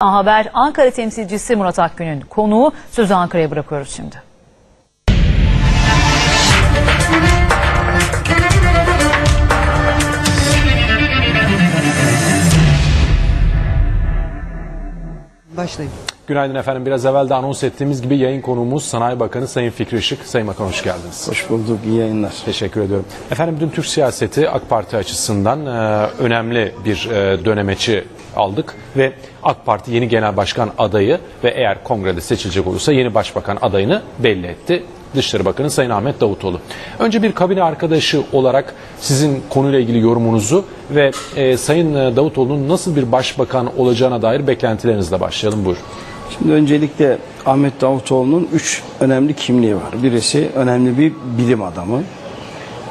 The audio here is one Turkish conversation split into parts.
Haber Ankara temsilcisi Murat Akgün'ün konuğu sözü Ankara'ya bırakıyoruz şimdi. Başlayın. Günaydın efendim. Biraz evvel de anons ettiğimiz gibi yayın konuğumuz Sanayi Bakanı Sayın Fikri Işık. Sayın Bakan hoş geldiniz. Hoş bulduk. İyi yayınlar. Teşekkür ediyorum. Efendim dün Türk siyaseti AK Parti açısından e, önemli bir e, dönemeçi aldık ve AK Parti yeni genel başkan adayı ve eğer kongrede seçilecek olursa yeni başbakan adayını belli etti. Dışişleri Bakanı Sayın Ahmet Davutoğlu. Önce bir kabine arkadaşı olarak sizin konuyla ilgili yorumunuzu ve e, Sayın e, Davutoğlu'nun nasıl bir başbakan olacağına dair beklentilerinizle başlayalım. Buyurun. Şimdi öncelikle Ahmet Davutoğlu'nun üç önemli kimliği var. Birisi önemli bir bilim adamı.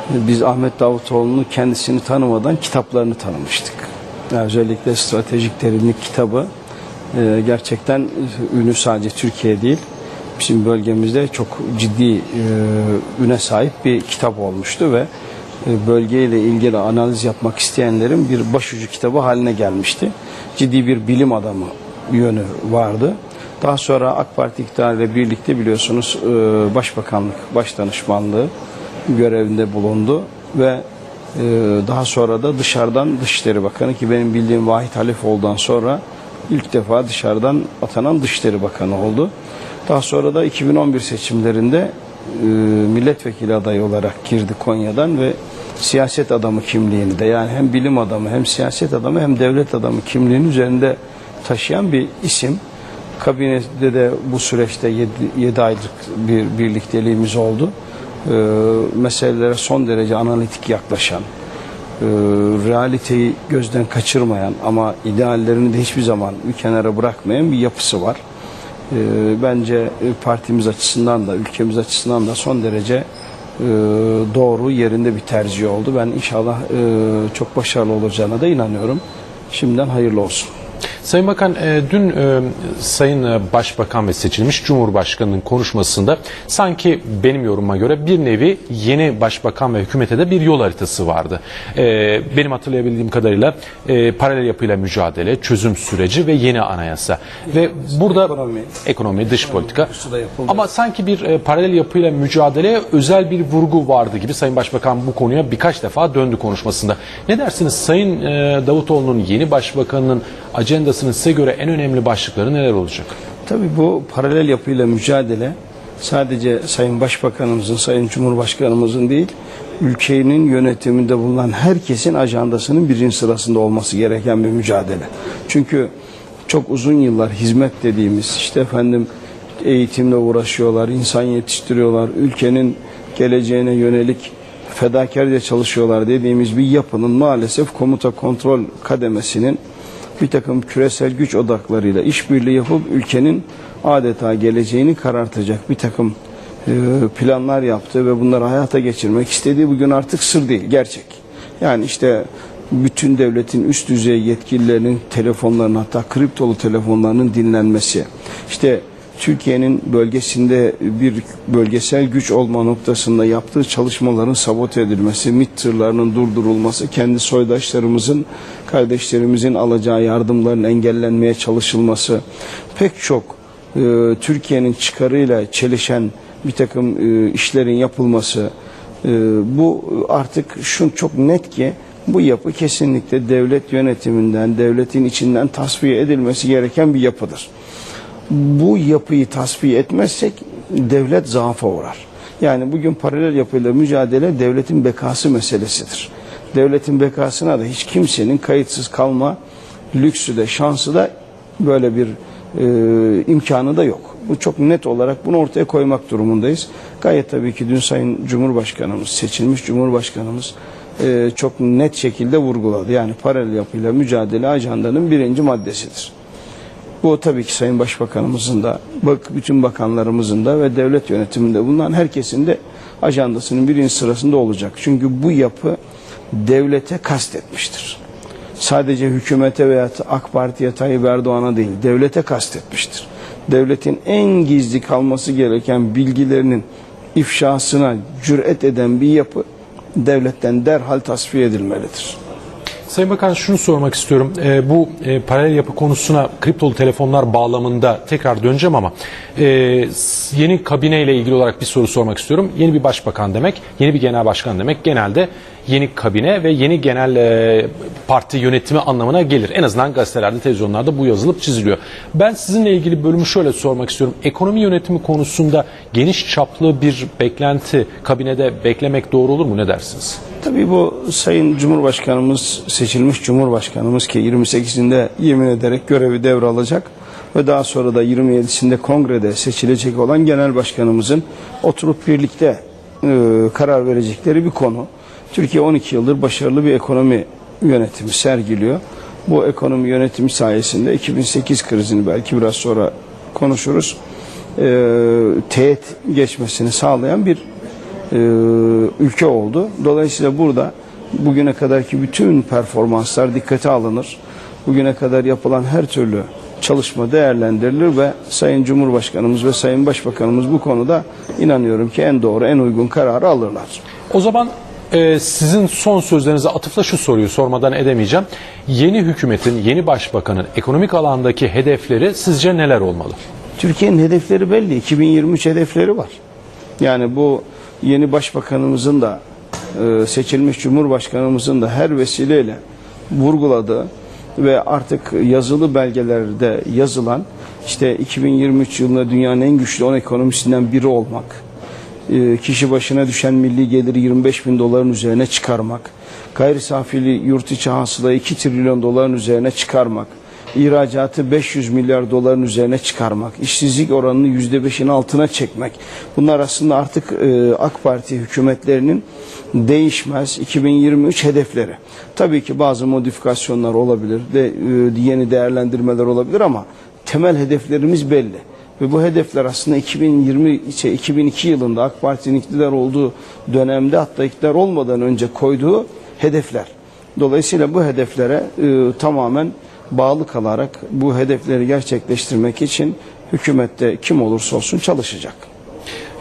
Biz Ahmet Davutoğlu'nu kendisini tanımadan kitaplarını tanımıştık. Özellikle stratejik derinlik kitabı e, gerçekten ünü sadece Türkiye değil, bizim bölgemizde çok ciddi e, üne sahip bir kitap olmuştu ve e, bölgeyle ilgili analiz yapmak isteyenlerin bir başucu kitabı haline gelmişti. Ciddi bir bilim adamı yönü vardı. Daha sonra AK Parti iktidarıyla birlikte biliyorsunuz Başbakanlık Başdanışmanlığı görevinde bulundu ve daha sonra da dışarıdan Dışişleri Bakanı ki benim bildiğim Vahit Halifoğlu'dan sonra ilk defa dışarıdan atanan Dışişleri Bakanı oldu. Daha sonra da 2011 seçimlerinde e, milletvekili adayı olarak girdi Konya'dan ve siyaset adamı kimliğini de yani hem bilim adamı hem siyaset adamı hem devlet adamı kimliğinin üzerinde taşıyan bir isim. Kabinede de bu süreçte 7 aylık bir birlikteliğimiz oldu. Ee, meselelere son derece analitik yaklaşan, e, realiteyi gözden kaçırmayan ama ideallerini de hiçbir zaman bir kenara bırakmayan bir yapısı var. Ee, bence e, partimiz açısından da ülkemiz açısından da son derece e, doğru yerinde bir tercih oldu. Ben inşallah e, çok başarılı olacağına da inanıyorum. Şimdiden hayırlı olsun. Sayın Bakan e, dün e, Sayın e, Başbakan ve seçilmiş Cumhurbaşkanı'nın konuşmasında sanki benim yorumuma göre bir nevi yeni Başbakan ve hükümete de bir yol haritası vardı. E, benim hatırlayabildiğim kadarıyla e, paralel yapıyla mücadele, çözüm süreci ve yeni anayasa. Ve burada Ekonomi. ekonomi, dış politika. Ama sanki bir e, paralel yapıyla mücadeleye özel bir vurgu vardı gibi Sayın Başbakan bu konuya birkaç defa döndü konuşmasında. Ne dersiniz Sayın e, Davutoğlu'nun yeni başbakanının ajandasının size göre en önemli başlıkları neler olacak? Tabii bu paralel yapıyla mücadele sadece Sayın Başbakanımızın, Sayın Cumhurbaşkanımızın değil, ülkenin yönetiminde bulunan herkesin ajandasının birinci sırasında olması gereken bir mücadele. Çünkü çok uzun yıllar hizmet dediğimiz işte efendim eğitimle uğraşıyorlar, insan yetiştiriyorlar, ülkenin geleceğine yönelik fedakarca çalışıyorlar dediğimiz bir yapının maalesef komuta kontrol kademesinin bir takım küresel güç odaklarıyla işbirliği yapıp ülkenin adeta geleceğini karartacak bir takım e, planlar yaptı ve bunları hayata geçirmek istediği bugün artık sır değil, gerçek. Yani işte bütün devletin üst düzey yetkililerinin telefonlarının hatta kriptolu telefonlarının dinlenmesi. İşte Türkiye'nin bölgesinde bir bölgesel güç olma noktasında yaptığı çalışmaların sabote edilmesi, MİT tırlarının durdurulması, kendi soydaşlarımızın, kardeşlerimizin alacağı yardımların engellenmeye çalışılması, pek çok e, Türkiye'nin çıkarıyla çelişen bir takım e, işlerin yapılması, e, bu artık şu çok net ki bu yapı kesinlikle devlet yönetiminden, devletin içinden tasfiye edilmesi gereken bir yapıdır bu yapıyı tasfiye etmezsek devlet zaafa uğrar. Yani bugün paralel yapıyla mücadele devletin bekası meselesidir. Devletin bekasına da hiç kimsenin kayıtsız kalma lüksü de şansı da böyle bir e, imkanı da yok. Bu çok net olarak bunu ortaya koymak durumundayız. Gayet tabii ki dün Sayın Cumhurbaşkanımız, seçilmiş Cumhurbaşkanımız e, çok net şekilde vurguladı. Yani paralel yapıyla mücadele ajandanın birinci maddesidir. Bu tabii ki Sayın Başbakanımızın da, bütün bakanlarımızın da ve devlet yönetiminde bulunan herkesin de ajandasının birinci sırasında olacak. Çünkü bu yapı devlete kastetmiştir. Sadece hükümete veya AK Parti'ye Tayyip Erdoğan'a değil, devlete kastetmiştir. Devletin en gizli kalması gereken bilgilerinin ifşasına cüret eden bir yapı devletten derhal tasfiye edilmelidir. Sayın Bakan şunu sormak istiyorum. Ee, bu e, paralel yapı konusuna kriptolu telefonlar bağlamında tekrar döneceğim ama e, yeni kabineyle ilgili olarak bir soru sormak istiyorum. Yeni bir başbakan demek, yeni bir genel başkan demek genelde yeni kabine ve yeni genel e, parti yönetimi anlamına gelir. En azından gazetelerde, televizyonlarda bu yazılıp çiziliyor. Ben sizinle ilgili bölümü şöyle sormak istiyorum. Ekonomi yönetimi konusunda geniş çaplı bir beklenti kabinede beklemek doğru olur mu? Ne dersiniz? Tabii bu Sayın Cumhurbaşkanımız seçilmiş Cumhurbaşkanımız ki 28'inde yemin ederek görevi devralacak ve daha sonra da 27'sinde kongrede seçilecek olan genel başkanımızın oturup birlikte e, karar verecekleri bir konu. Türkiye 12 yıldır başarılı bir ekonomi yönetimi sergiliyor. Bu ekonomi yönetimi sayesinde 2008 krizini belki biraz sonra konuşuruz. E, teğet geçmesini sağlayan bir e, ülke oldu. Dolayısıyla burada bugüne kadarki bütün performanslar dikkate alınır. Bugüne kadar yapılan her türlü çalışma değerlendirilir ve Sayın Cumhurbaşkanımız ve Sayın Başbakanımız bu konuda inanıyorum ki en doğru, en uygun kararı alırlar. O zaman e, sizin son sözlerinize atıfla şu soruyu sormadan edemeyeceğim. Yeni hükümetin, yeni başbakanın ekonomik alandaki hedefleri sizce neler olmalı? Türkiye'nin hedefleri belli. 2023 hedefleri var. Yani bu yeni başbakanımızın da e, seçilmiş cumhurbaşkanımızın da her vesileyle vurguladığı ve artık yazılı belgelerde yazılan işte 2023 yılında dünyanın en güçlü 10 ekonomisinden biri olmak, e, kişi başına düşen milli geliri 25 bin doların üzerine çıkarmak, gayri safili yurt içi hasılayı 2 trilyon doların üzerine çıkarmak, ihracatı 500 milyar doların üzerine çıkarmak, işsizlik oranını %5'in altına çekmek. Bunlar aslında artık e, AK Parti hükümetlerinin değişmez 2023 hedefleri. Tabii ki bazı modifikasyonlar olabilir, de, e, yeni değerlendirmeler olabilir ama temel hedeflerimiz belli. Ve bu hedefler aslında 2020 şey, 2002 yılında AK Parti'nin iktidar olduğu dönemde hatta iktidar olmadan önce koyduğu hedefler. Dolayısıyla bu hedeflere e, tamamen bağlı kalarak bu hedefleri gerçekleştirmek için hükümette kim olursa olsun çalışacak.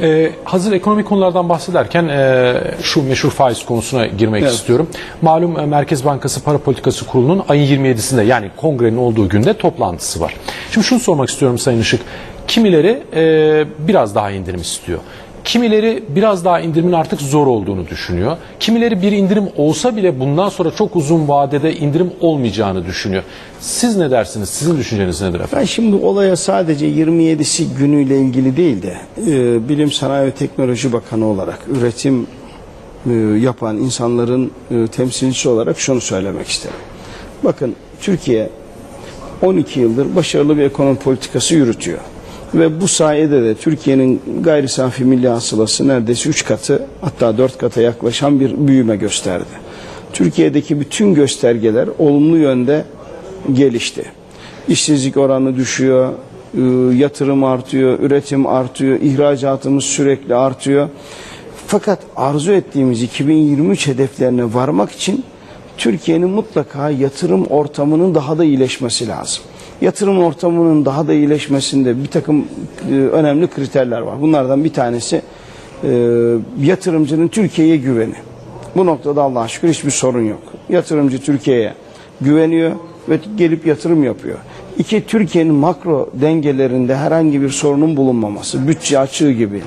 Ee, hazır ekonomik konulardan bahsederken e, şu meşhur faiz konusuna girmek Evet. istiyorum. Malum e, Merkez Bankası Para Politikası Kurulu'nun ayın 27'sinde yani kongrenin olduğu günde toplantısı var. Şimdi şunu sormak istiyorum Sayın Işık. Kimileri e, biraz daha indirim istiyor. Kimileri biraz daha indirimin artık zor olduğunu düşünüyor. Kimileri bir indirim olsa bile bundan sonra çok uzun vadede indirim olmayacağını düşünüyor. Siz ne dersiniz? Sizin düşünceniz nedir efendim? Ben şimdi olaya sadece 27'si günüyle ilgili değil de e, Bilim Sanayi ve Teknoloji Bakanı olarak üretim e, yapan insanların e, temsilcisi olarak şunu söylemek isterim. Bakın Türkiye 12 yıldır başarılı bir ekonomi politikası yürütüyor. Ve bu sayede de Türkiye'nin gayri safi milli hasılası neredeyse 3 katı hatta 4 kata yaklaşan bir büyüme gösterdi. Türkiye'deki bütün göstergeler olumlu yönde gelişti. İşsizlik oranı düşüyor, e, yatırım artıyor, üretim artıyor, ihracatımız sürekli artıyor. Fakat arzu ettiğimiz 2023 hedeflerine varmak için Türkiye'nin mutlaka yatırım ortamının daha da iyileşmesi lazım. Yatırım ortamının daha da iyileşmesinde bir takım e, önemli kriterler var. Bunlardan bir tanesi e, yatırımcının Türkiye'ye güveni. Bu noktada Allah'a şükür hiçbir sorun yok. Yatırımcı Türkiye'ye güveniyor ve gelip yatırım yapıyor. İki, Türkiye'nin makro dengelerinde herhangi bir sorunun bulunmaması, bütçe açığı gibi,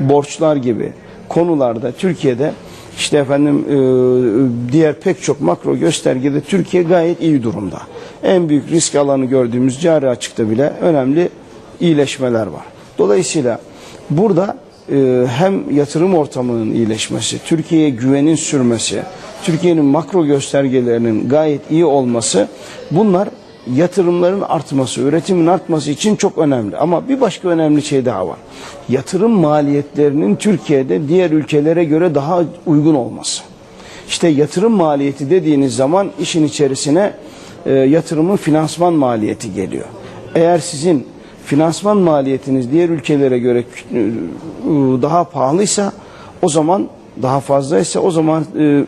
borçlar gibi konularda Türkiye'de işte efendim e, diğer pek çok makro göstergede Türkiye gayet iyi durumda. En büyük risk alanı gördüğümüz cari açıkta bile önemli iyileşmeler var. Dolayısıyla burada e, hem yatırım ortamının iyileşmesi, Türkiye'ye güvenin sürmesi, Türkiye'nin makro göstergelerinin gayet iyi olması bunlar yatırımların artması, üretimin artması için çok önemli. Ama bir başka önemli şey daha var. Yatırım maliyetlerinin Türkiye'de diğer ülkelere göre daha uygun olması. İşte yatırım maliyeti dediğiniz zaman işin içerisine e, yatırımın finansman maliyeti geliyor. Eğer sizin finansman maliyetiniz diğer ülkelere göre e, daha pahalıysa o zaman daha fazlaysa o zaman e,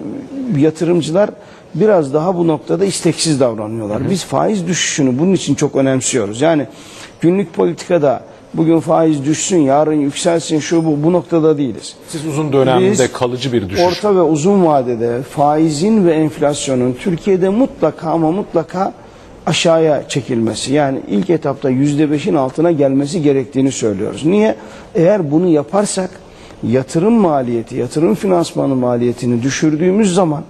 yatırımcılar biraz daha bu noktada isteksiz davranıyorlar. Biz faiz düşüşünü bunun için çok önemsiyoruz. Yani günlük politikada bugün faiz düşsün, yarın yükselsin, şu bu, bu noktada değiliz. Siz uzun dönemde Biz kalıcı bir düşüş. Orta ve uzun vadede faizin ve enflasyonun Türkiye'de mutlaka ama mutlaka aşağıya çekilmesi yani ilk etapta yüzde beşin altına gelmesi gerektiğini söylüyoruz. Niye? Eğer bunu yaparsak yatırım maliyeti, yatırım finansmanı maliyetini düşürdüğümüz zaman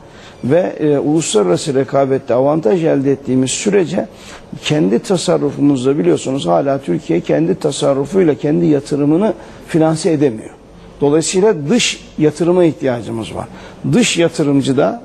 ve e, uluslararası rekabette avantaj elde ettiğimiz sürece kendi tasarrufumuzda biliyorsunuz hala Türkiye kendi tasarrufuyla kendi yatırımını finanse edemiyor. Dolayısıyla dış yatırıma ihtiyacımız var. Dış yatırımcıda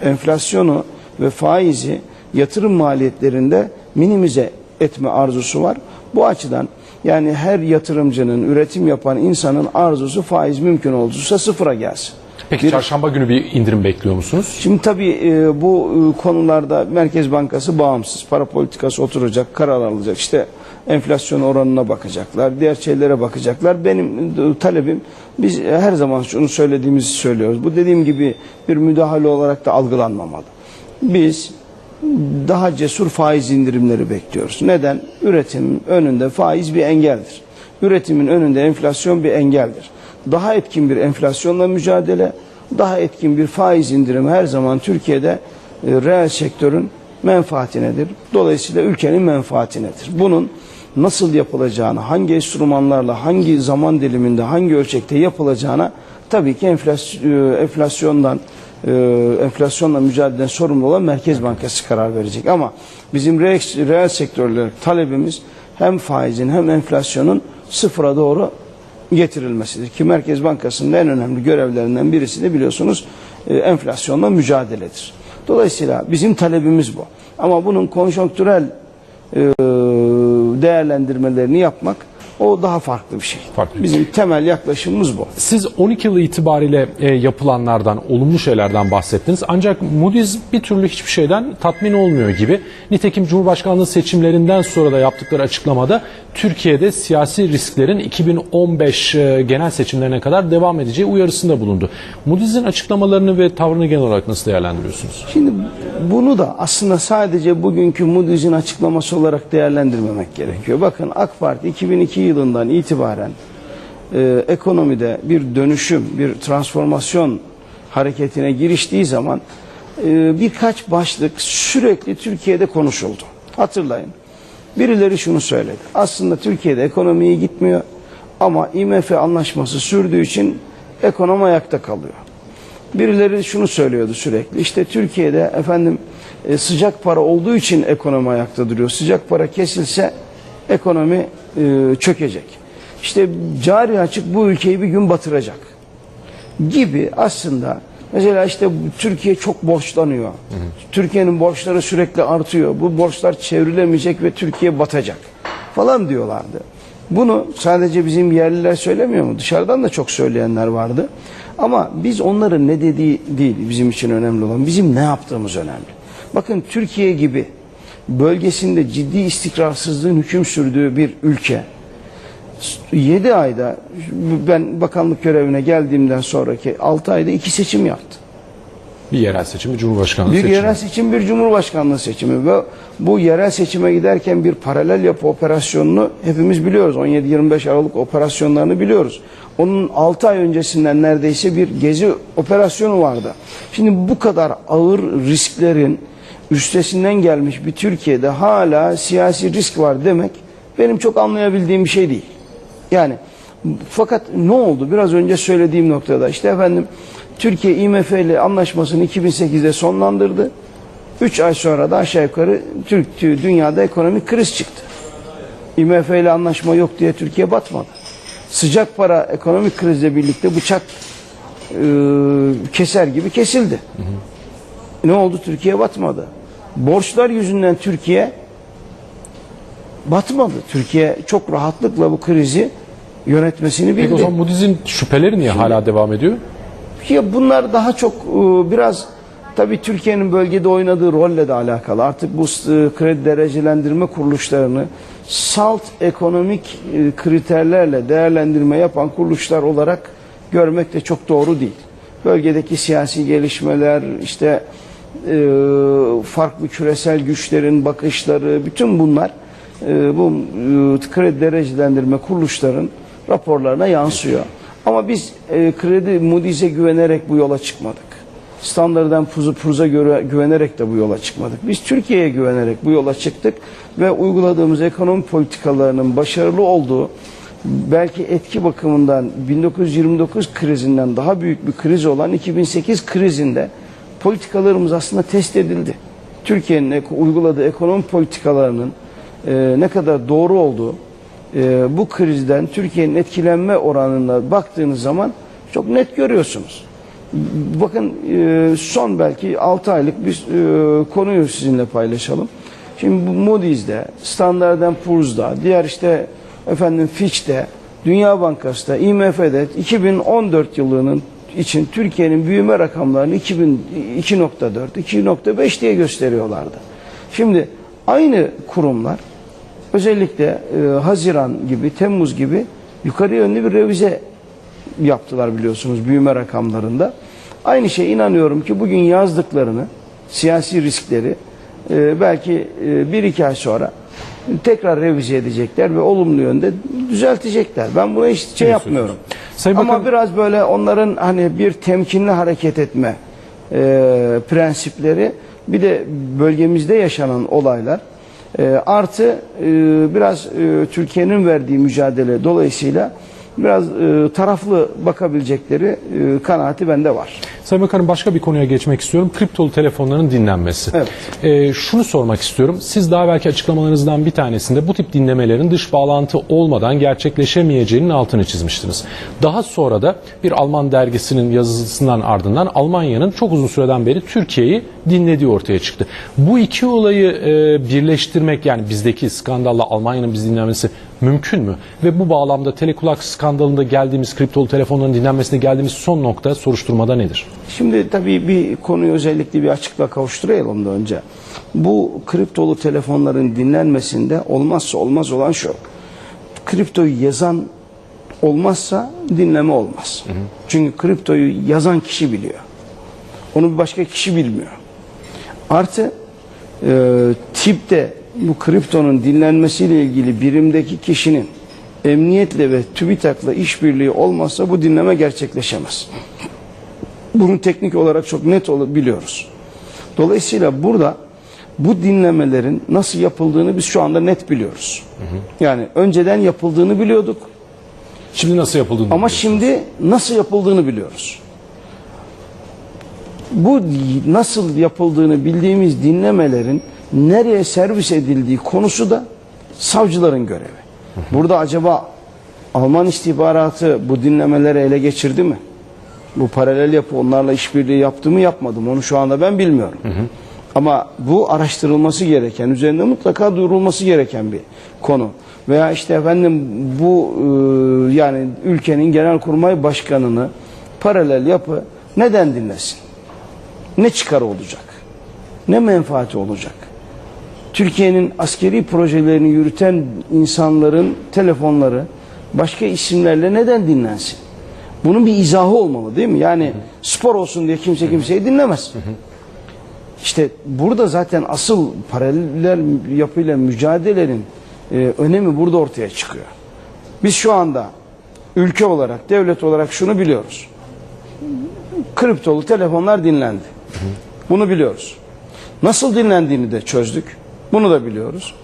f- enflasyonu ve faizi yatırım maliyetlerinde minimize etme arzusu var. Bu açıdan yani her yatırımcının, üretim yapan insanın arzusu faiz mümkün olursa sıfıra gelsin. Peki Bir- çarşamba günü bir indirim bekliyor musunuz? Şimdi tabii e, bu e, konularda Merkez Bankası bağımsız. Para politikası oturacak, karar alacak. İşte enflasyon oranına bakacaklar, diğer şeylere bakacaklar. Benim e, talebim, biz e, her zaman şunu söylediğimizi söylüyoruz. Bu dediğim gibi bir müdahale olarak da algılanmamalı. Biz daha cesur faiz indirimleri bekliyoruz. Neden? Üretimin önünde faiz bir engeldir. Üretimin önünde enflasyon bir engeldir. Daha etkin bir enflasyonla mücadele, daha etkin bir faiz indirimi her zaman Türkiye'de e, reel sektörün menfaatinedir. Dolayısıyla ülkenin menfaatinedir. Bunun nasıl yapılacağını, hangi enstrümanlarla, hangi zaman diliminde, hangi ölçekte yapılacağına tabii ki e, enflasyondan e, enflasyonla mücadeleden sorumlu olan Merkez Bankası karar verecek. Ama bizim reel sektörler talebimiz hem faizin hem enflasyonun sıfıra doğru getirilmesidir. Ki Merkez Bankası'nın en önemli görevlerinden birisi de biliyorsunuz e, enflasyonla mücadeledir. Dolayısıyla bizim talebimiz bu. Ama bunun konjonktürel e, değerlendirmelerini yapmak o daha farklı bir şey. Farklı. Bizim temel yaklaşımımız bu. Siz 12 yıl itibariyle e, yapılanlardan, olumlu şeylerden bahsettiniz. Ancak Moody's bir türlü hiçbir şeyden tatmin olmuyor gibi. Nitekim Cumhurbaşkanlığı seçimlerinden sonra da yaptıkları açıklamada Türkiye'de siyasi risklerin 2015 e, genel seçimlerine kadar devam edeceği uyarısında bulundu. Moody's'in açıklamalarını ve tavrını genel olarak nasıl değerlendiriyorsunuz? Şimdi bunu da aslında sadece bugünkü Moody's'in açıklaması olarak değerlendirmemek gerekiyor. Bakın AK Parti 2002 yılından itibaren e, ekonomide bir dönüşüm, bir transformasyon hareketine giriştiği zaman e, birkaç başlık sürekli Türkiye'de konuşuldu. Hatırlayın. Birileri şunu söyledi. Aslında Türkiye'de ekonomi iyi gitmiyor ama IMF anlaşması sürdüğü için ekonomi ayakta kalıyor. Birileri şunu söylüyordu sürekli. İşte Türkiye'de efendim e, sıcak para olduğu için ekonomi ayakta duruyor. Sıcak para kesilse ekonomi e, çökecek. İşte cari açık bu ülkeyi bir gün batıracak. Gibi aslında mesela işte Türkiye çok borçlanıyor. Türkiye'nin borçları sürekli artıyor. Bu borçlar çevrilemeyecek ve Türkiye batacak falan diyorlardı. Bunu sadece bizim yerliler söylemiyor mu? Dışarıdan da çok söyleyenler vardı. Ama biz onların ne dediği değil bizim için önemli olan. Bizim ne yaptığımız önemli. Bakın Türkiye gibi bölgesinde ciddi istikrarsızlığın hüküm sürdüğü bir ülke 7 ayda ben bakanlık görevine geldiğimden sonraki 6 ayda iki seçim yaptı. Bir yerel seçim, bir cumhurbaşkanlığı Bir seçimi. yerel seçim, bir cumhurbaşkanlığı seçimi ve bu yerel seçime giderken bir paralel yapı operasyonunu hepimiz biliyoruz. 17-25 Aralık operasyonlarını biliyoruz. Onun 6 ay öncesinden neredeyse bir gezi operasyonu vardı. Şimdi bu kadar ağır risklerin üstesinden gelmiş bir Türkiye'de hala siyasi risk var demek benim çok anlayabildiğim bir şey değil. Yani fakat ne oldu? Biraz önce söylediğim noktada işte efendim Türkiye IMF ile anlaşmasını 2008'de sonlandırdı. 3 ay sonra da aşağı yukarı Türk dünyada ekonomik kriz çıktı. IMF ile anlaşma yok diye Türkiye batmadı. Sıcak para ekonomik krizle birlikte bıçak e, keser gibi kesildi. Ne oldu? Türkiye batmadı. Borçlar yüzünden Türkiye batmadı. Türkiye çok rahatlıkla bu krizi yönetmesini bildi. Peki o zaman Moody's'in şüpheleri niye hala devam ediyor? Ya bunlar daha çok e, biraz tabii Türkiye'nin bölgede oynadığı rolle de alakalı. Artık bu e, kredi derecelendirme kuruluşlarını salt ekonomik e, kriterlerle değerlendirme yapan kuruluşlar olarak görmek de çok doğru değil. Bölgedeki siyasi gelişmeler, işte farklı küresel güçlerin bakışları, bütün bunlar bu kredi derecelendirme kuruluşların raporlarına yansıyor. Ama biz e, kredi Moody's'e güvenerek bu yola çıkmadık. Standart'dan Puzu Puz'a göre güvenerek de bu yola çıkmadık. Biz Türkiye'ye güvenerek bu yola çıktık ve uyguladığımız ekonomi politikalarının başarılı olduğu belki etki bakımından 1929 krizinden daha büyük bir kriz olan 2008 krizinde politikalarımız aslında test edildi. Türkiye'nin uyguladığı ekonomi politikalarının e, ne kadar doğru olduğu e, bu krizden Türkiye'nin etkilenme oranına baktığınız zaman çok net görüyorsunuz. Bakın e, son belki 6 aylık bir e, konuyu sizinle paylaşalım. Şimdi Moody's'de, Standard Poor's'da, diğer işte efendim Fitch'te, Dünya Bankası'da, IMF'de 2014 yılının için Türkiye'nin büyüme rakamlarını 2000 2.4, 2.5 diye gösteriyorlardı. Şimdi aynı kurumlar özellikle e, Haziran gibi, Temmuz gibi yukarı yönlü bir revize yaptılar biliyorsunuz büyüme rakamlarında. Aynı şey inanıyorum ki bugün yazdıklarını, siyasi riskleri e, belki e, bir iki ay sonra tekrar revize edecekler ve olumlu yönde düzeltecekler. Ben buna hiç şey yapmıyorum. Sayın Ama Bakan- biraz böyle onların hani bir temkinli hareket etme e, prensipleri bir de bölgemizde yaşanan olaylar e, artı e, biraz e, Türkiye'nin verdiği mücadele dolayısıyla biraz e, taraflı bakabilecekleri e, kanaati bende var. Sayın Bakanım başka bir konuya geçmek istiyorum. Kriptolu telefonların dinlenmesi. Evet. Ee, şunu sormak istiyorum. Siz daha belki açıklamalarınızdan bir tanesinde bu tip dinlemelerin dış bağlantı olmadan gerçekleşemeyeceğinin altını çizmiştiniz. Daha sonra da bir Alman dergisinin yazısından ardından Almanya'nın çok uzun süreden beri Türkiye'yi dinlediği ortaya çıktı. Bu iki olayı e, birleştirmek yani bizdeki skandalla Almanya'nın biz dinlemesi mümkün mü? Ve bu bağlamda telekulak skandalında geldiğimiz kriptolu telefonların dinlenmesine geldiğimiz son nokta soruşturmada nedir? Şimdi tabii bir konuyu özellikle bir açıklığa kavuşturalım da önce. Bu kriptolu telefonların dinlenmesinde olmazsa olmaz olan şu. Kriptoyu yazan olmazsa dinleme olmaz. Çünkü kriptoyu yazan kişi biliyor. Onu bir başka kişi bilmiyor. Artı e, tipte bu kriptonun dinlenmesiyle ilgili birimdeki kişinin emniyetle ve TÜBİTAK'la işbirliği olmazsa bu dinleme gerçekleşemez. Bunu teknik olarak çok net biliyoruz. Dolayısıyla burada bu dinlemelerin nasıl yapıldığını biz şu anda net biliyoruz. Yani önceden yapıldığını biliyorduk Şimdi nasıl yapıldığını ama şimdi nasıl yapıldığını biliyoruz. Bu nasıl yapıldığını bildiğimiz dinlemelerin nereye servis edildiği konusu da savcıların görevi. Burada acaba Alman istihbaratı bu dinlemeleri ele geçirdi mi? Bu paralel yapı onlarla işbirliği yaptı mı yapmadı mı onu şu anda ben bilmiyorum. Ama bu araştırılması gereken, üzerinde mutlaka duyurulması gereken bir konu. Veya işte efendim bu e, yani ülkenin genelkurmay başkanını paralel yapı neden dinlesin? Ne çıkarı olacak? Ne menfaati olacak? Türkiye'nin askeri projelerini yürüten insanların telefonları başka isimlerle neden dinlensin? Bunun bir izahı olmalı değil mi? Yani spor olsun diye kimse kimseyi dinlemez. İşte burada zaten asıl paralel yapıyla mücadelenin e, önemi burada ortaya çıkıyor. Biz şu anda ülke olarak, devlet olarak şunu biliyoruz. Kriptolu telefonlar dinlendi. Bunu biliyoruz. Nasıl dinlendiğini de çözdük. Bunu da biliyoruz.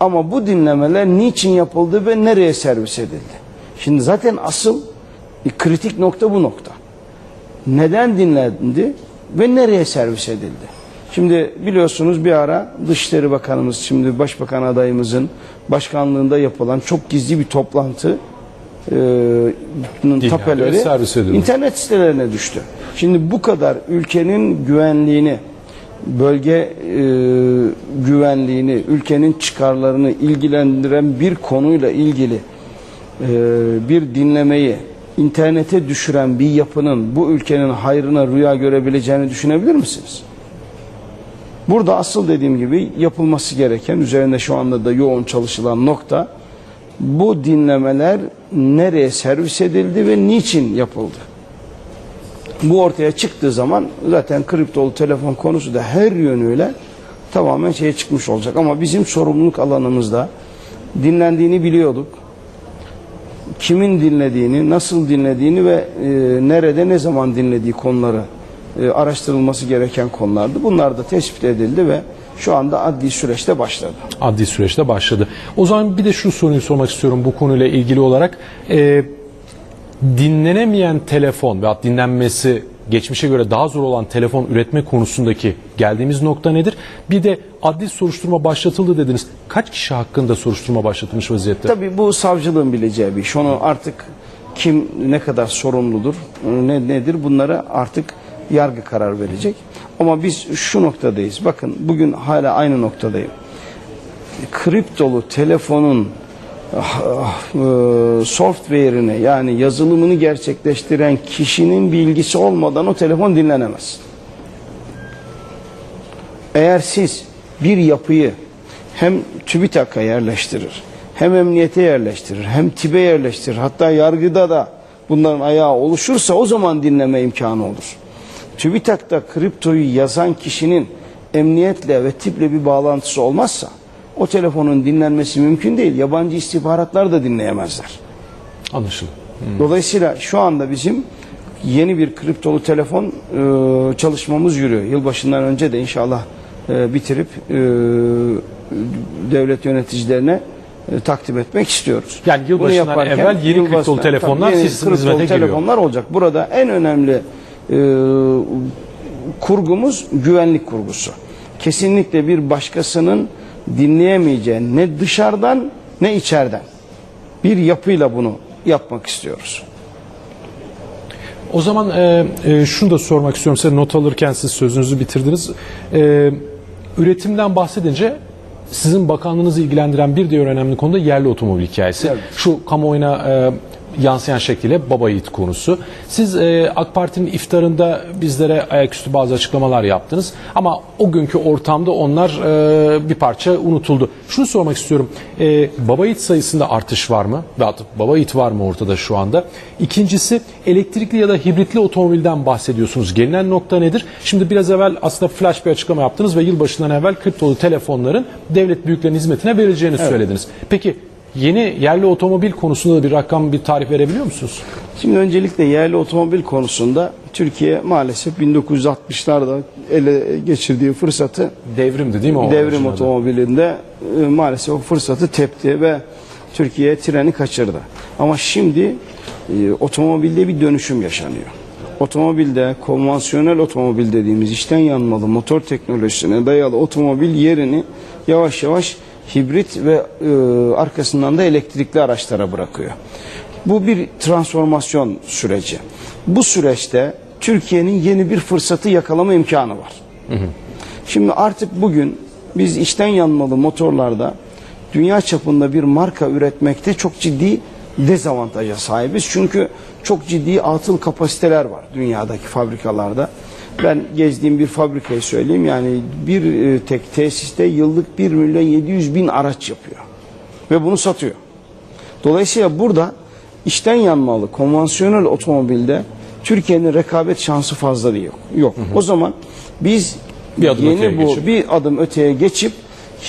Ama bu dinlemeler niçin yapıldı ve nereye servis edildi? Şimdi zaten asıl bir kritik nokta bu nokta. Neden dinlendi ve nereye servis edildi? Şimdi biliyorsunuz bir ara Dışişleri Bakanımız, şimdi Başbakan adayımızın başkanlığında yapılan çok gizli bir toplantı e, tapeleri internet sitelerine düştü. Şimdi bu kadar ülkenin güvenliğini, bölge e, güvenliğini, ülkenin çıkarlarını ilgilendiren bir konuyla ilgili e, bir dinlemeyi internete düşüren bir yapının bu ülkenin hayrına rüya görebileceğini düşünebilir misiniz? Burada asıl dediğim gibi yapılması gereken, üzerinde şu anda da yoğun çalışılan nokta bu dinlemeler nereye servis edildi ve niçin yapıldı? Bu ortaya çıktığı zaman zaten kriptolu telefon konusu da her yönüyle tamamen şeye çıkmış olacak. Ama bizim sorumluluk alanımızda dinlendiğini biliyorduk. Kimin dinlediğini, nasıl dinlediğini ve e, nerede ne zaman dinlediği konuları e, araştırılması gereken konulardı. Bunlar da tespit edildi ve şu anda adli süreçte başladı. adli süreçte başladı. O zaman bir de şu soruyu sormak istiyorum bu konuyla ilgili olarak. Ee, dinlenemeyen telefon veya dinlenmesi geçmişe göre daha zor olan telefon üretme konusundaki geldiğimiz nokta nedir? Bir de adli soruşturma başlatıldı dediniz. Kaç kişi hakkında soruşturma başlatılmış vaziyette? Tabii bu savcılığın bileceği bir iş. Onu artık kim ne kadar sorumludur, ne nedir bunlara artık yargı karar verecek. Ama biz şu noktadayız. Bakın bugün hala aynı noktadayım. Kriptolu telefonun software'ini yani yazılımını gerçekleştiren kişinin bilgisi olmadan o telefon dinlenemez. Eğer siz bir yapıyı hem TÜBİTAK'a yerleştirir, hem emniyete yerleştirir, hem TİB'e yerleştirir, hatta yargıda da bunların ayağı oluşursa o zaman dinleme imkanı olur. TÜBİTAK'ta kriptoyu yazan kişinin emniyetle ve TİB'le bir bağlantısı olmazsa o telefonun dinlenmesi mümkün değil. Yabancı istihbaratlar da dinleyemezler. Anlaşıldı. Dolayısıyla şu anda bizim yeni bir kriptolu telefon e, çalışmamız yürüyor. Yılbaşından önce de inşallah e, bitirip e, devlet yöneticilerine e, takdim etmek istiyoruz. Yani yılbaşından evvel yeni kriptolu yılbaşından- telefonlar tabii yeni sizin kriptolu hizmete telefonlar olacak. Burada en önemli e, kurgumuz güvenlik kurgusu. Kesinlikle bir başkasının dinleyemeyeceği ne dışarıdan ne içeriden bir yapıyla bunu yapmak istiyoruz. O zaman e, e, şunu da sormak istiyorum size not alırken siz sözünüzü bitirdiniz. E, üretimden bahsedince sizin bakanlığınızı ilgilendiren bir diğer önemli konu da yerli otomobil hikayesi. Evet. Şu kamuoyuna e, yansıyan şekliyle baba yiğit konusu. Siz e, AK Parti'nin iftarında bizlere ayaküstü bazı açıklamalar yaptınız. Ama o günkü ortamda onlar e, bir parça unutuldu. Şunu sormak istiyorum. E, baba yiğit sayısında artış var mı? Veyahut baba yiğit var mı ortada şu anda? İkincisi elektrikli ya da hibritli otomobilden bahsediyorsunuz. Gelinen nokta nedir? Şimdi biraz evvel aslında flash bir açıklama yaptınız ve yılbaşından evvel kriptolu telefonların devlet büyüklerinin hizmetine verileceğini söylediniz. Peki yeni yerli otomobil konusunda da bir rakam, bir tarih verebiliyor musunuz? Şimdi öncelikle yerli otomobil konusunda Türkiye maalesef 1960'larda ele geçirdiği fırsatı Devrimdi değil mi o? devrim otomobilinde e, maalesef o fırsatı tepti ve Türkiye treni kaçırdı. Ama şimdi e, otomobilde bir dönüşüm yaşanıyor. Otomobilde konvansiyonel otomobil dediğimiz içten yanmalı motor teknolojisine dayalı otomobil yerini yavaş yavaş hibrit ve e, arkasından da elektrikli araçlara bırakıyor. Bu bir transformasyon süreci. Bu süreçte Türkiye'nin yeni bir fırsatı yakalama imkanı var. Şimdi artık bugün biz içten yanmalı motorlarda dünya çapında bir marka üretmekte çok ciddi dezavantaja sahibiz. Çünkü çok ciddi atıl kapasiteler var dünyadaki fabrikalarda. Ben gezdiğim bir fabrikayı söyleyeyim. Yani bir e, tek tesiste yıllık 1 milyon 700 bin araç yapıyor. Ve bunu satıyor. Dolayısıyla burada içten yanmalı konvansiyonel otomobilde Türkiye'nin rekabet şansı fazla değil. Yok. O zaman biz Bir adım yeni bu geçip. bir adım öteye geçip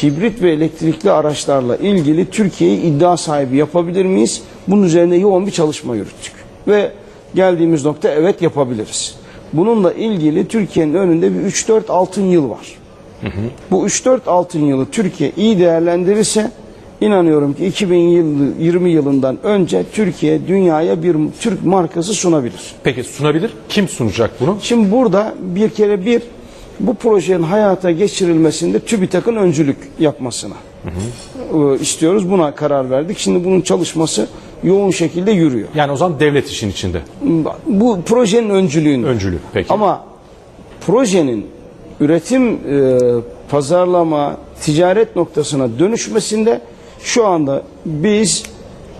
hibrit ve elektrikli araçlarla ilgili Türkiye'yi iddia sahibi yapabilir miyiz? Bunun üzerine yoğun bir çalışma yürüttük. Ve geldiğimiz nokta evet yapabiliriz. Bununla ilgili Türkiye'nin önünde bir 3-4 altın yıl var. Bu 3-4 altın yılı Türkiye iyi değerlendirirse inanıyorum ki 2020 yılından önce Türkiye dünyaya bir Türk markası sunabilir. Peki sunabilir. Kim sunacak bunu? Şimdi burada bir kere bir bu projenin hayata geçirilmesinde TÜBİTAK'ın öncülük yapmasını e, istiyoruz. Buna karar verdik. Şimdi bunun çalışması yoğun şekilde yürüyor. Yani o zaman devlet işin içinde. Bu projenin öncülüğünde. Öncülü. Peki. Ama projenin üretim, e, pazarlama, ticaret noktasına dönüşmesinde şu anda biz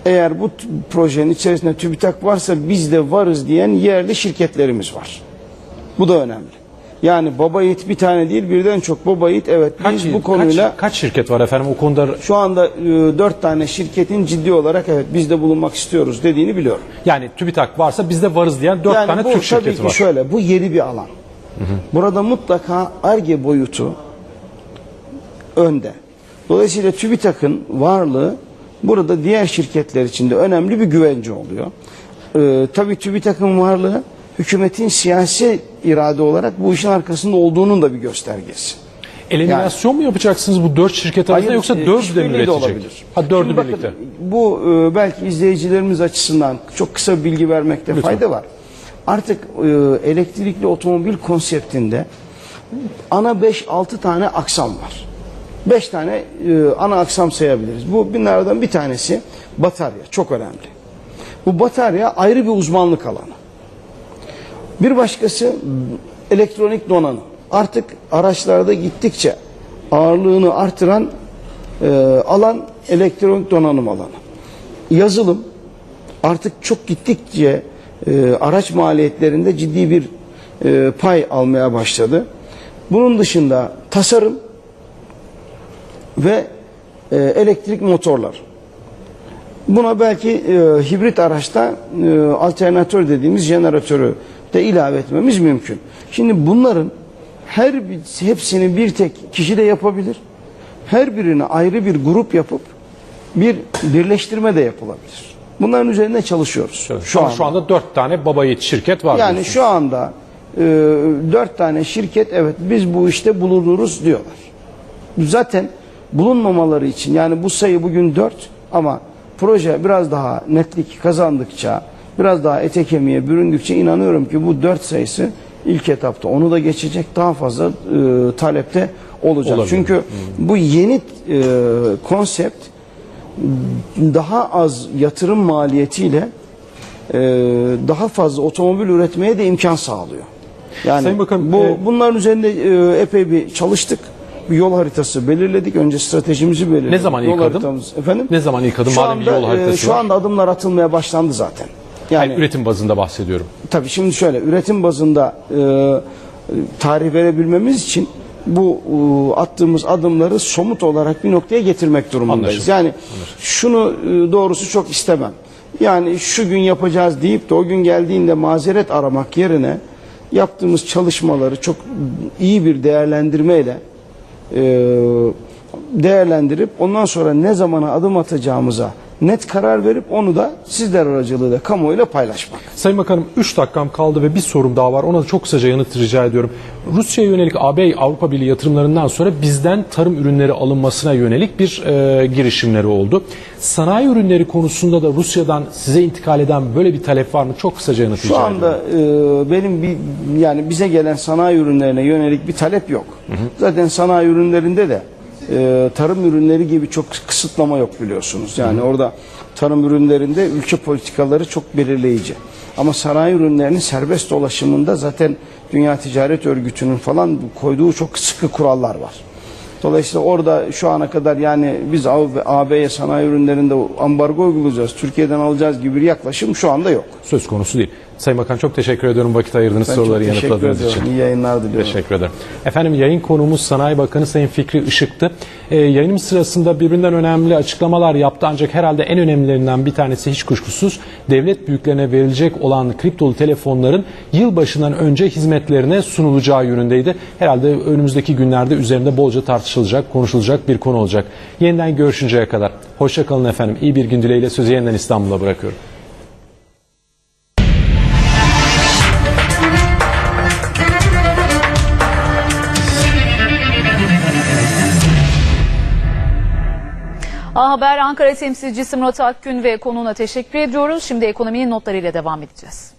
eğer bu projenin içerisinde TÜBİTAK varsa biz de varız diyen yerli şirketlerimiz var. Bu da önemli. Yani baba yiğit bir tane değil birden çok baba yiğit evet biz bu konuyla kaç, kaç şirket var efendim o konuda? şu anda e, dört tane şirketin ciddi olarak evet biz de bulunmak istiyoruz dediğini biliyorum. Yani TÜBİTAK varsa biz de varız diyen dört Yani tane bu Türk tabii şirketi ki var. şöyle bu yeni bir alan. Burada mutlaka ARGE boyutu önde. Dolayısıyla TÜBİTAK'ın varlığı burada diğer şirketler için de önemli bir güvence oluyor. Ee, tabii TÜBİTAK'ın varlığı hükümetin siyasi irade olarak bu işin arkasında olduğunun da bir göstergesi. Eliminasyon mu yapacaksınız bu dört şirket arasında Hayır, yoksa e, dördü de mi üretecek? olabilir. Ha dördü Şimdi bakın, birlikte. bu e, belki izleyicilerimiz açısından çok kısa bir bilgi vermekte fayda var. Artık e, elektrikli otomobil konseptinde ana 5-6 tane aksam var. 5 tane e, ana aksam sayabiliriz. Bu bunlardan bir tanesi batarya. Çok önemli. Bu batarya ayrı bir uzmanlık alanı. Bir başkası elektronik donanım. Artık araçlarda gittikçe ağırlığını artıran e, alan elektronik donanım alanı. Yazılım artık çok gittikçe e, araç maliyetlerinde ciddi bir e, pay almaya başladı. Bunun dışında tasarım ve e, elektrik motorlar. Buna belki e, hibrit araçta e, alternatör dediğimiz jeneratörü de ilave etmemiz mümkün. Şimdi bunların her bir, hepsini bir tek kişi de yapabilir. Her birini ayrı bir grup yapıp bir birleştirme de yapılabilir. Bunların üzerinde çalışıyoruz. Şu, Ama şu anda dört tane baba yiğit şirket var. Yani diyorsunuz. şu anda e, dört tane şirket evet biz bu işte bulunuruz diyorlar. Zaten bulunmamaları için yani bu sayı bugün dört ama proje biraz daha netlik kazandıkça biraz daha ete kemiğe büründükçe inanıyorum ki bu dört sayısı ilk etapta onu da geçecek daha fazla e, talepte olacak. Olabilir. Çünkü bu yeni e, konsept daha az yatırım maliyetiyle e, daha fazla otomobil üretmeye de imkan sağlıyor. Yani Sayın Bakanım, bu e, bunların üzerinde e, epey bir çalıştık. Bir yol haritası belirledik. Önce stratejimizi belirledik. Ne zaman ilk Yol adım? haritamız- Efendim? Ne zaman ilk adım? Şu anda, yol haritası e, şu anda adımlar atılmaya başlandı zaten. Yani Hayır, üretim bazında bahsediyorum. Tabii şimdi şöyle üretim bazında e, tarih verebilmemiz için bu e, attığımız adımları somut olarak bir noktaya getirmek durumundayız. Anlaşıldı. Yani şunu e, doğrusu çok istemem. Yani şu gün yapacağız deyip de o gün geldiğinde mazeret aramak yerine yaptığımız çalışmaları çok iyi bir değerlendirmeyle e, değerlendirip ondan sonra ne zamana adım atacağımıza net karar verip onu da sizler aracılığıyla kamuoyuyla paylaşmak. Sayın Bakanım 3 dakikam kaldı ve bir sorum daha var. Ona da çok kısaca yanıt rica ediyorum. Rusya'ya yönelik AB Avrupa Birliği yatırımlarından sonra bizden tarım ürünleri alınmasına yönelik bir e, girişimleri oldu. Sanayi ürünleri konusunda da Rusya'dan size intikal eden böyle bir talep var mı? Çok kısaca yanıt Şu rica anda ediyorum. e, benim bir yani bize gelen sanayi ürünlerine yönelik bir talep yok. Zaten sanayi ürünlerinde de e, tarım ürünleri gibi çok kısıtlama yok biliyorsunuz. Yani orada tarım ürünlerinde ülke politikaları çok belirleyici. Ama sanayi ürünlerinin serbest dolaşımında zaten Dünya Ticaret Örgütü'nün falan koyduğu çok sıkı kurallar var. Dolayısıyla orada şu ana kadar yani biz AB'ye sanayi ürünlerinde ambargo uygulayacağız, Türkiye'den alacağız gibi bir yaklaşım şu anda yok. Söz konusu değil. Sayın Bakan çok teşekkür ediyorum vakit ayırdığınız Ben soruları yanıtladığınız ediyorum. için. İyi yayınlar diliyorum. Teşekkür ederim. Efendim yayın konuğumuz Sanayi Bakanı Sayın Fikri Işık'tı. Ee, yayınım sırasında birbirinden önemli açıklamalar yaptı ancak herhalde en önemlilerinden bir tanesi hiç kuşkusuz devlet büyüklerine verilecek olan kriptolu telefonların yılbaşından önce hizmetlerine sunulacağı yönündeydi. Herhalde önümüzdeki günlerde üzerinde bolca tartışılacak, konuşulacak bir konu olacak. Yeniden görüşünceye kadar. Hoşça kalın efendim. İyi bir gün dileğiyle sözü yeniden İstanbul'a bırakıyorum. A Haber Ankara temsilcisi Murat Akgün ve konuğuna teşekkür ediyoruz. Şimdi ekonominin notlarıyla devam edeceğiz.